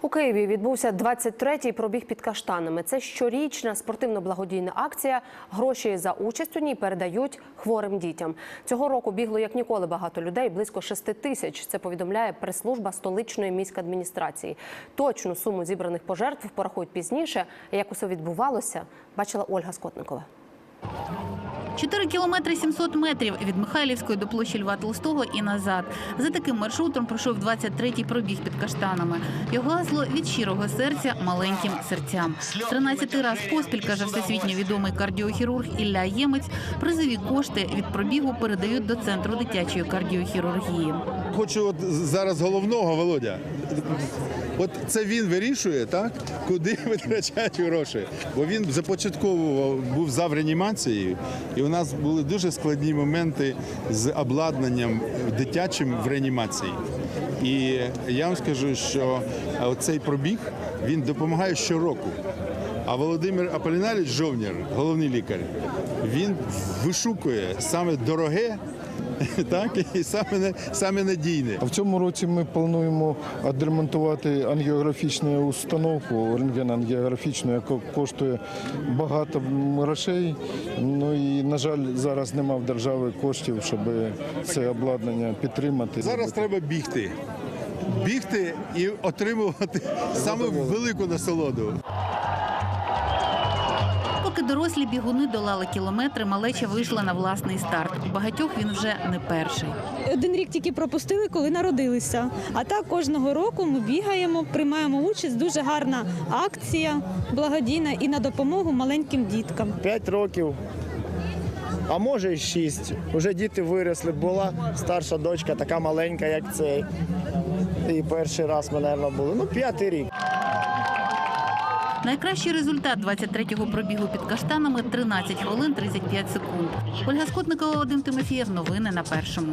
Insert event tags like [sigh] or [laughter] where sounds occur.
У Києві відбувся 23-й пробіг під каштанами. Це щорічна спортивно-благодійна акція. Гроші за участь у ній передають хворим дітям. Цього року бігло як ніколи багато людей, близько 6 тисяч. Це повідомляє прес-служба столичної міськадміністрації. Точну суму зібраних пожертв порахують пізніше. Як усе відбувалося, бачила Ольга Скотникова. 4 кілометри 700 метрів від Михайлівської до площі Льва Толстого і назад. За таким маршрутом пройшов 23-й пробіг під каштанами. Його гасло від щирого серця маленьким серцям. 13 раз поспіль, каже всесвітньо відомий кардіохірург Ілля Ємець, призові кошти від пробігу передають до центру дитячої кардіохірургії. Хочу от зараз головного, Володя. От це він вирішує, так, куди [laughs] витрачають гроші. Бо він започатковував, був за в реанімації, і у нас були дуже складні моменти з обладнанням дитячим в реанімації. І я вам скажу, що цей пробіг він допомагає щороку. А Володимир Аполінаріч, Жовнір, головний лікар, він вишукує саме дороге, [laughs] так, і саме, саме надійне. В цьому році ми плануємо відремонтувати ангіографічну установку, рентген-ангіографічну, яка коштує багато грошей. Ну і, на жаль, зараз нема в держави коштів, щоб це обладнання підтримати. Зараз треба бігти. Бігти і отримувати саме велику насолоду. Поки дорослі бігуни долали кілометри, малеча вийшла на власний старт. У багатьох він вже не перший. Один рік тільки пропустили, коли народилися. А так кожного року ми бігаємо, приймаємо участь. Дуже гарна акція благодійна і на допомогу маленьким діткам. 5 років, а може і 6. Уже діти виросли. Була старша дочка, така маленька, як цей. І перший раз ми, мабуть, були. Ну, п'ятий рік. Найкращий результат 23-го пробігу під каштанами 13 хвилин 35 секунд. Ольга Скотникова, Вадим Тимофієв. Новини на першому.